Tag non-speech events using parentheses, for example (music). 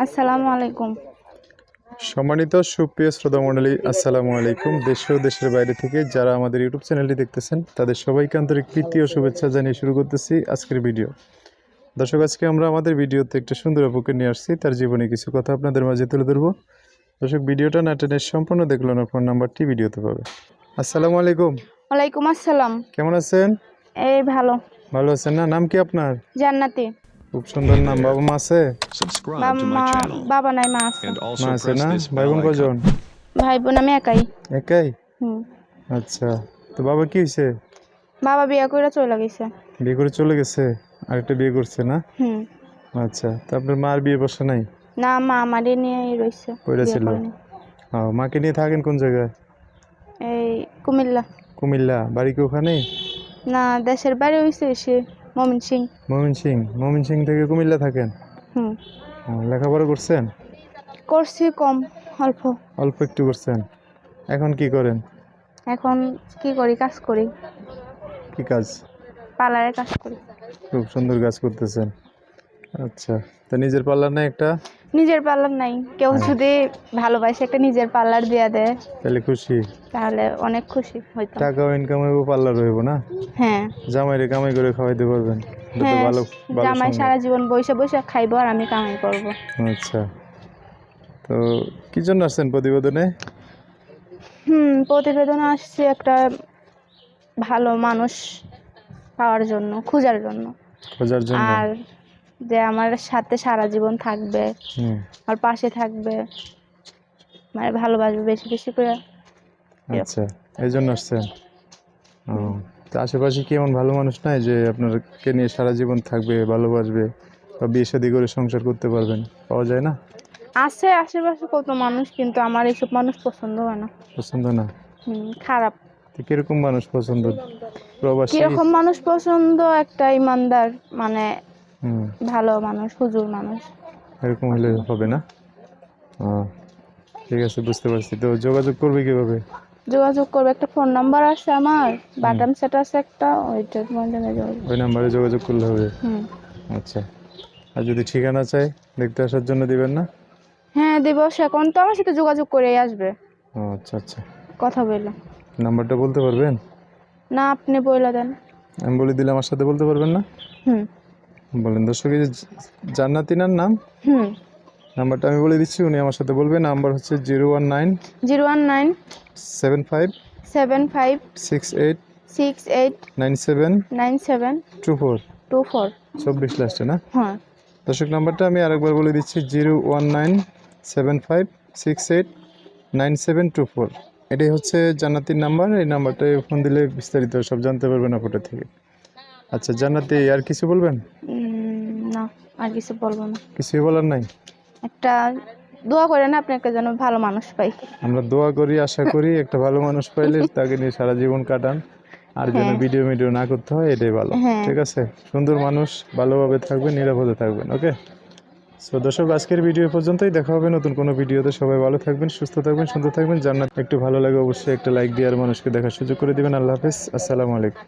আসসালামু আলাইকুম। সম্মানিত সুপ্রিয় শ্রোতা মণ্ডলী আসসালামু আলাইকুম। দেশ ও দেশের বাইরে থেকে যারা আমাদের ইউটিউব চ্যানেলটি দেখতেছেন তাদের সবাইকে আন্তরিক প্রীতি ও শুভেচ্ছা জানিয়ে শুরু করতেছি আজকের ভিডিও। দর্শক আজকে আমরা আমাদের ভিডিওতে একটা সুন্দর আপুকে নিয়ে আসছি। তার জীবনে কিছু কথা আপনাদের মাঝে তুলে ধরবো। দর্শক ভিডিওটা না টেনে সম্পূর্ণ দেখল না ফোন নাম্বারটি ভিডিওতে পাবে। আসসালামু আলাইকুম। ওয়ালাইকুম আসসালাম। কেমন আছেন? এই ভালো। ভালো আছেন না? নাম কি আপনার? জান্নাতি। খুব সুন্দর নাম বাবা মা আছে বাবা নাই মা আছে। মা আছে না? ভাই বোন কজন? ভাই বোন আমি একাই। একাই? আচ্ছা তো বাবা কি হয়েছে বাবা বিয়ে করে চলে গেছে। বিয়ে করে চলে গেছে? আরেকটা বিয়ে করছে না? হুম। আচ্ছা তো আপনার মার বিয়ে বসে নাই? না মা আমারই নিয়েই রয়েছে কইরা বিয়ে ছিল? ও মাকে নিয়ে থাকেন কোন জায়গায়? এই কুমিল্লা। কুমিল্লা বাড়ি কি ওখানে? না দেশের বাড়ি হয়েছে সে। মমিন সিং। মমিন সিং। মমিন সিং থেকে কুমিল্লা থাকেন? হুম। লেখাপড়া করছেন? করছি কম অল্প। অল্প একটু করছেন। এখন কি করেন? এখন কি করি কাজ করি। কি কাজ? পার্লারে কাজ করি। খুব সুন্দর কাজ করতেছেন। আচ্ছা তো নিজের পার্লার না একটা? নিজের পার্লার নাই। কেউ যদি ভালোবাসে একটা নিজের পার্লার দিয়া দেয় তাহলে খুশি। তাহলে অনেক খুশি হইতাম টাকাও ইনকাম হইব পার্লার হইব না? হ্যাঁ। জামাইরে কামাই করে খাওয়াইতে পারবেন। হ্যাঁ ভালো জামাই সারা জীবন বসে বসে খাইবো আর আমি কামাই করব। আচ্ছা। তো কি জন্য আসছেন প্রতিবেদনে? হুম প্রতিবেদন আসছে একটা ভালো মানুষ পাওয়ার জন্য খোঁজার জন্য। খোঁজার জন্য। আর যে আমার সাথে সারা জীবন থাকবে হুম। আর পাশে থাকবে মানে ভালোবাসবে বেশি বেশি করে। আচ্ছা এই জন্য আসছেন তো আশেপাশে কি এমন ভালো মানুষ নাই যে আপনারকে নিয়ে সারা জীবন থাকবে ভালোবাসবে বা বিয়ে শাদি করে সংসার করতে পারবেন? পাওয়া যায় না? আছে আশেপাশে কত মানুষ কিন্তু আমার এইসব মানুষ পছন্দ হয় না। পছন্দ না? খারাপ। কীরকম মানুষ পছন্দ? প্রবাসী? কীরকম মানুষ পছন্দ? একটা ইমানদার মানে ভালো মানুষ হুজুর মানুষ। এরকম হলে হবে না? ঠিক আছে বুঝতে পারছি। তো যোগাযোগ করবে কীভাবে? যোগাযোগ করবে একটা ফোন নাম্বার আছে আমার বাটাম সেট আছে একটা ওইটার মাধ্যমে যোগাযোগ ওই নাম্বারে যোগাযোগ করলে হবে? হুম। আচ্ছা। আর যদি ঠিকানা চাই দেখতে আসার জন্য দিবেন না? হ্যাঁ দিবস এখন তো আমার সাথে যোগাযোগ করেই আসবে। ও আচ্ছা আচ্ছা। কথা বললাম নাম্বারটা বলতে পারবেন? না আপনি বলে দেন। আমি বলে দিলে আমার সাথে বলতে পারবেন না? হুম। বলেন দর্শক এই যে জান্নাতিনার নাম হুম। নাম্বারটা আমি বলে দিচ্ছি উনি আমার সাথে বলবেন নাম্বার হচ্ছে zero one nine zero one nine seven five seven five six eight six eight nine seven nine seven two four two four. চব্বিশ লাস্টে না? হ্যাঁ। দর্শক নাম্বারটা আমি আরেকবার বলে দিচ্ছি zero one nine seven five six eight nine seven two four. এটাই হচ্ছে জান্নাতির নাম্বার এই নাম্বারটায় ফোন দিলে বিস্তারিত সব জানতে পারবেন আপনার থেকে। আচ্ছা জান্নাতি আর কিছু বলবেন? আর কিছু বলব না। কিছুই বলার নাই? একটা দোয়া করে না আপনাকে যেন ভালো মানুষ পাই। আমরা দোয়া করি আশা করি একটা ভালো মানুষ পাইলে (laughs) তাকে নিয়ে সারা জীবন কাটান। আর যেন হ্যাঁ। ভিডিও ভিডিও না করতে হয় এটাই ভালো। হ্যাঁ। ঠিক আছে? সুন্দর মানুষ ভালোভাবে থাকবেন নিরাপদে থাকবেন ওকে? সো দর্শক আজকের ভিডিও পর্যন্তই। দেখা হবে নতুন কোনো ভিডিওতে। সবাই ভালো থাকবেন সুস্থ থাকবেন সুন্দর থাকবেন। জান্নাত একটু ভালো লাগে অবশ্যই একটা লাইক দিয়ে আর মানুষকে দেখার সুযোগ করে দিবেন। আল্লাহ হাফেজ। আসসালামু আলাইকুম।